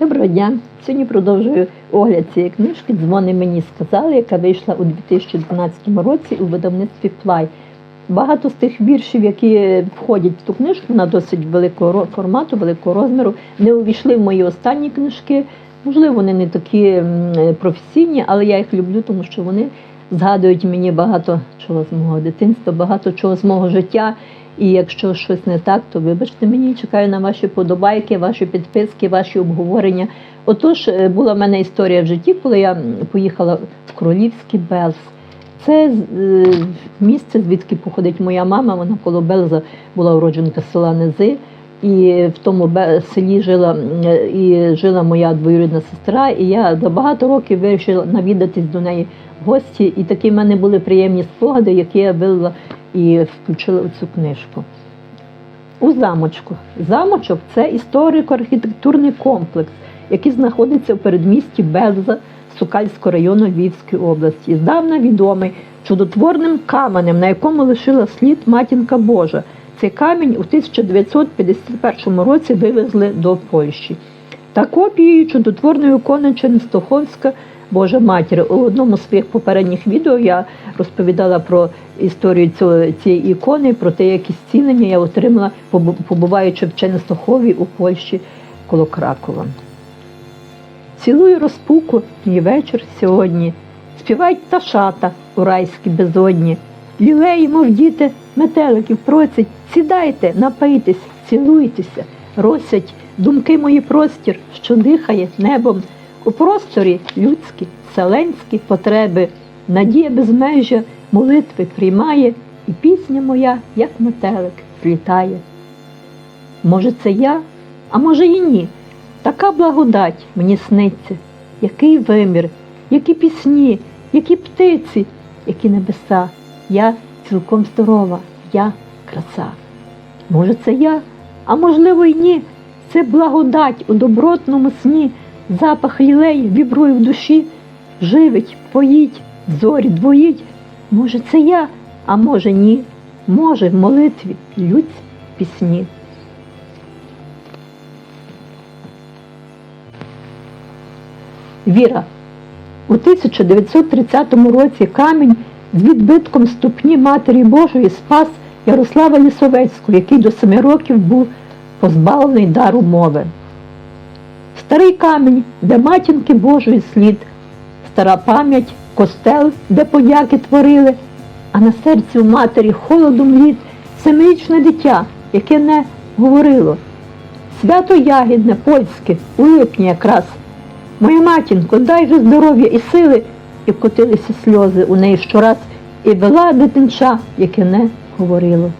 Доброго дня. Сьогодні продовжую огляд цієї книжки Дзвони мені сказали, яка вийшла у 2012 році у видавництві Плай. Багато з тих віршів, які входять в ту книжку, вона досить великого формату, великого розміру, не увійшли в мої останні книжки. Можливо, вони не такі професійні, але я їх люблю, тому що вони згадують мені багато чого з мого дитинства, багато чого з мого життя. І якщо щось не так, то вибачте мені, чекаю на ваші подобайки, ваші підписки, ваші обговорення. Отож, е, була в мене історія в житті, коли я поїхала в Королівський Белз. Це е, місце, звідки походить моя мама. Вона коло Белза була уродженка села Низи. І в тому селі жила е, і жила моя двоюрідна сестра. І я за багато років вирішила навідатись до неї гості. І такі в мене були приємні спогади, які я вилила і включила в цю книжку. У замочку. Замочок це історико-архітектурний комплекс, який знаходиться в передмісті Белза Сукальського району Львівської області. Здавна відомий чудотворним каменем, на якому лишила слід матінка Божа. Цей камінь у 1951 році вивезли до Польщі. Та копією чудотворної ікони Ченстоховська Божа Матір. У одному з своїх попередніх відео я розповідала про історію цієї ікони, про те, які зцілення я отримала, побуваючи в Ченстохові у Польщі коло Кракова. Цілую розпуку мій вечір сьогодні. Співають пташата у райській безодні. Лілеї, мов діти, метеликів просять, сідайте, напийтесь, цілуйтеся, росять думки мої простір, що дихає небом. У просторі людські, селенські потреби, надія безмежжя молитви приймає, і пісня моя, як метелик, злітає. Може, це я, а може і ні. Така благодать мені сниться, який вимір, які пісні, які птиці, які небеса. Я цілком здорова, я краса. Може, це я, а можливо, й ні. Це благодать у добротному сні, запах лілей вібрує в душі, живить, поїть, зорі двоїть. Може, це я, а може ні. Може, в молитві людь пісні. Віра. У 1930 році камінь з відбитком ступні Матері Божої спас Ярослава Лісовецького, який до семи років був позбавлений дару мови. Старий камінь, де матінки Божої слід, стара пам'ять, костел, де подяки творили, а на серці у матері холодом літ семирічне дитя, яке не говорило. Свято ягідне, польське, у липні якраз. Моя матінко, дай же здоров'я і сили, і котилися сльози у неї щораз, і вела дитинча, яке не говорило.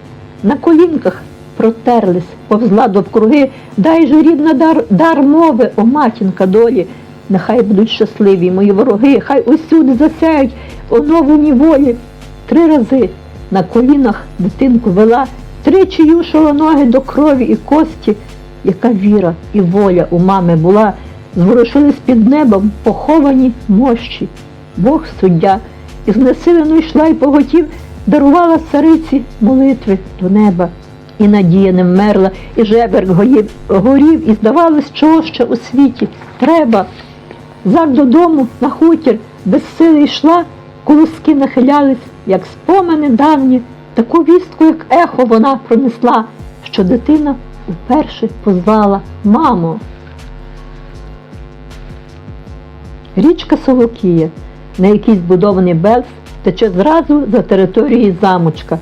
На колінках протерлись, повзла довкруги, дай же рідна дар, дар мови, о матінка долі. Нехай будуть щасливі мої вороги, хай усюди засяють оновлені волі. Три рази на колінах дитинку вела, тричі юшила ноги до крові і кості, яка віра і воля у мами була, зворушились під небом поховані мощі. Бог суддя, і знесилено йшла й поготів, дарувала цариці молитви до неба. І надія не вмерла, і жеберк гоїв, горів, і здавалось, чого ще у світі треба. Зак додому на хутір без сили йшла, колоски нахилялись, як спомини давні, таку вістку, як ехо, вона пронесла, що дитина вперше позвала мамо. Річка Солокія, на якій збудований Белс, тече зразу за територією замочка,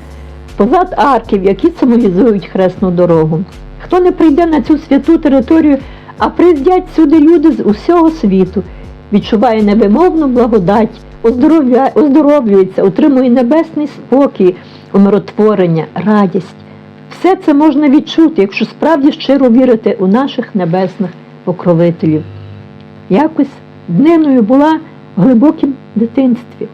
позад арків, які символізують хресну дорогу. Хто не прийде на цю святу територію, а приїздять сюди люди з усього світу, відчуває невимовну благодать, оздоровлюється, отримує небесний спокій, умиротворення, радість. Все це можна відчути, якщо справді щиро вірити у наших небесних покровителів. Якось дниною була в глибокім дитинстві.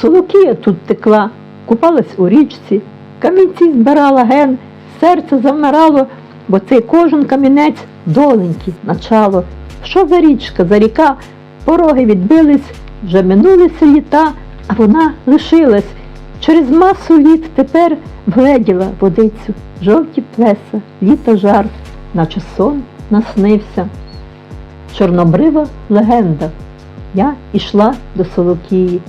Солокія тут текла, купалась у річці, камінці збирала ген, серце завмирало, бо цей кожен камінець доленький начало. Що за річка, за ріка, пороги відбились, вже минулися літа, а вона лишилась. Через масу літ тепер вгледіла водицю, жовті плеса, літо жар, наче сон наснився. чорнобрива легенда. Я ішла до Солокії.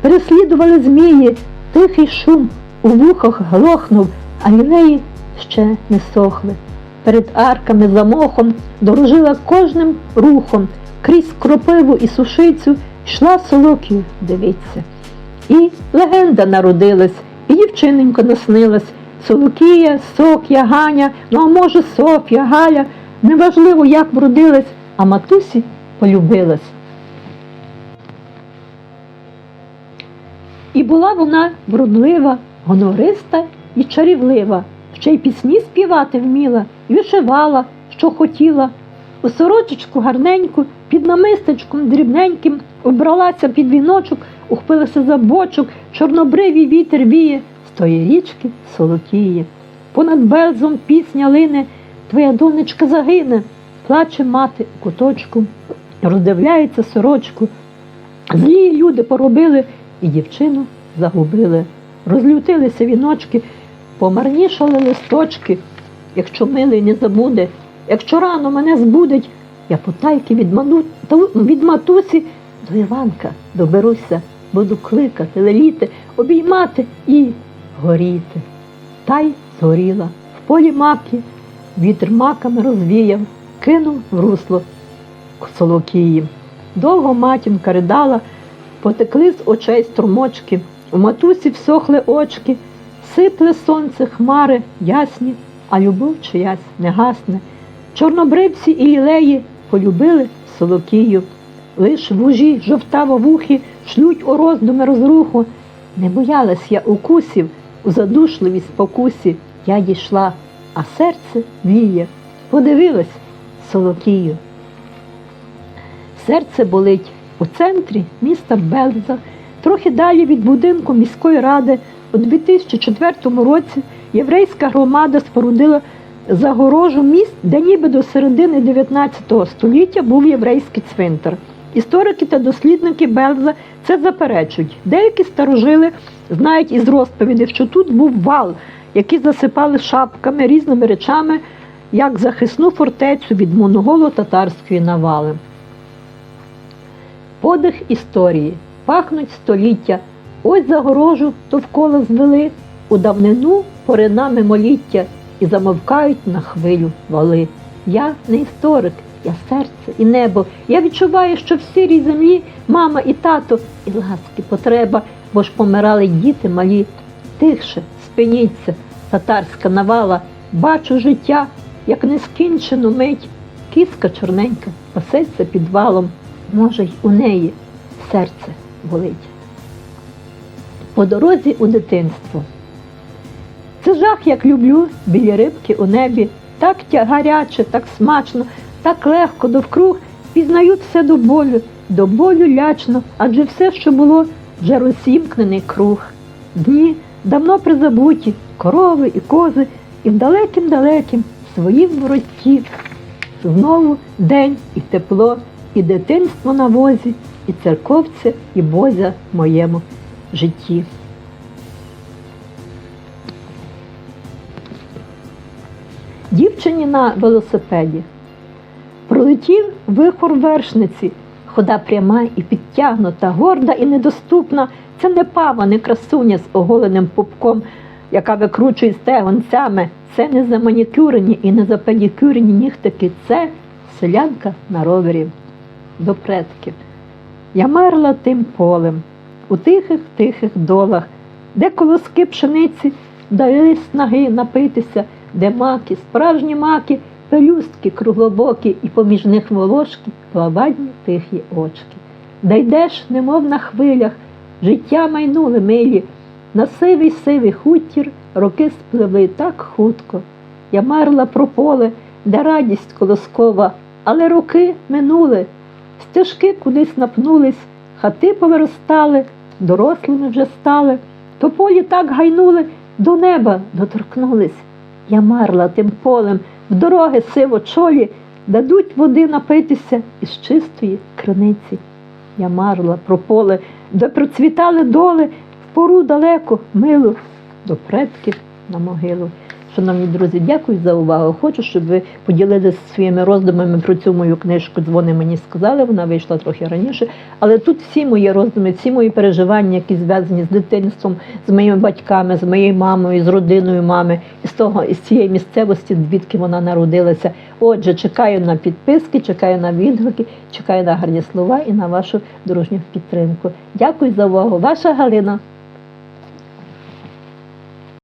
Переслідували змії, тихий шум у вухах глохнув, а лілеї ще не сохли. Перед арками за мохом дорожила кожним рухом, крізь кропиву і сушицю йшла Солокію, дивиться. І легенда народилась, і дівчиненько наснилась. Солокія, Сок'я, Ганя, ну а може Соф'я, Галя, неважливо, як вродилась, а матусі полюбилась. І була вона вродлива, гонориста і чарівлива, ще й пісні співати вміла, і вишивала, що хотіла. У сорочечку гарненьку, під намистечком дрібненьким, обралася під віночок, ухпилася за бочок, чорнобривий вітер віє, з тої річки солотіє. Понад белзом пісня лине, твоя донечка загине, плаче мати у куточку, роздивляється сорочку. Злі люди поробили і дівчину загубили. Розлютилися віночки, помарнішали листочки. Якщо милий не забуде, якщо рано мене збудить, я потайки від, ману... від матусі до Іванка доберуся, буду кликати, леліти, обіймати і горіти. Та й згоріла. В полі маки вітер маками розвіяв, кинув в русло Солокії. Довго матінка ридала, потекли з очей струмочки, у матусі всохли очки, сипле сонце хмари ясні, а любов чиясь не гасне. Чорнобривці і лілеї полюбили Солокію. Лиш вужі жовтаво-вухі шлють у роздуми розруху. Не боялась я укусів, у задушливій спокусі я дійшла, а серце віє. Подивилась Солокію. Серце болить у центрі міста Белза, трохи далі від будинку міської ради. У 2004 році єврейська громада спорудила загорожу міст, де ніби до середини 19 століття був єврейський цвинтар. Історики та дослідники Белза це заперечують. Деякі старожили знають із розповідей, що тут був вал, який засипали шапками, різними речами, як захисну фортецю від монголо-татарської навали. Подих історії, пахнуть століття, ось загорожу довкола звели, у давнину порина мимоліття і замовкають на хвилю вали. Я не історик, я серце і небо. Я відчуваю, що в сирій землі мама і тато, і ласки потреба, бо ж помирали діти малі. Тихше, спиніться, татарська навала, бачу життя, як нескінчену мить. Кіска чорненька пасеться під валом, може, й у неї серце болить. По дорозі у дитинство. Це жах, як люблю, білі рибки у небі, так гаряче, так смачно, так легко довкруг, пізнають все до болю, до болю лячно, адже все, що було, вже розімкнений круг. Дні давно призабуті, корови і кози, і в далекім-далекім своїм воротті. Знову день і тепло, і дитинство на возі, і церковця, і бозя в моєму житті. Дівчині на велосипеді. Пролетів вихор вершниці, хода пряма і підтягнута, горда і недоступна. Це не пава, не красуня з оголеним пупком, яка викручує стегонцями. Це не заманікюрені і не запедікюрені нігтики. Це селянка на ровері до предків. Я мерла тим полем у тихих тихих долах, де колоски пшениці дали снаги напитися, де маки, справжні маки, пелюстки круглобокі, і поміж них волошки, плавадні тихі очки. Да йдеш, немов на хвилях, життя майнули милі, на сивий сивий хутір роки спливли так хутко. Я марла про поле, де радість колоскова, але роки минули, стежки кудись напнулись, хати повиростали, дорослими вже стали, то полі так гайнули, до неба доторкнулись. Я марла тим полем, в дороги сиво чолі, дадуть води напитися із чистої криниці. Я марла про поле, де процвітали доли, в пору далеко, милу, до предків на могилу. Шановні друзі, дякую за увагу. Хочу, щоб ви поділилися своїми роздумами про цю мою книжку. Дзвони мені сказали, вона вийшла трохи раніше. Але тут всі мої роздуми, всі мої переживання, які зв'язані з дитинством, з моїми батьками, з моєю мамою, з родиною мами, з того, із цієї місцевості, звідки вона народилася. Отже, чекаю на підписки, чекаю на відгуки, чекаю на гарні слова і на вашу дружню підтримку. Дякую за увагу. Ваша Галина.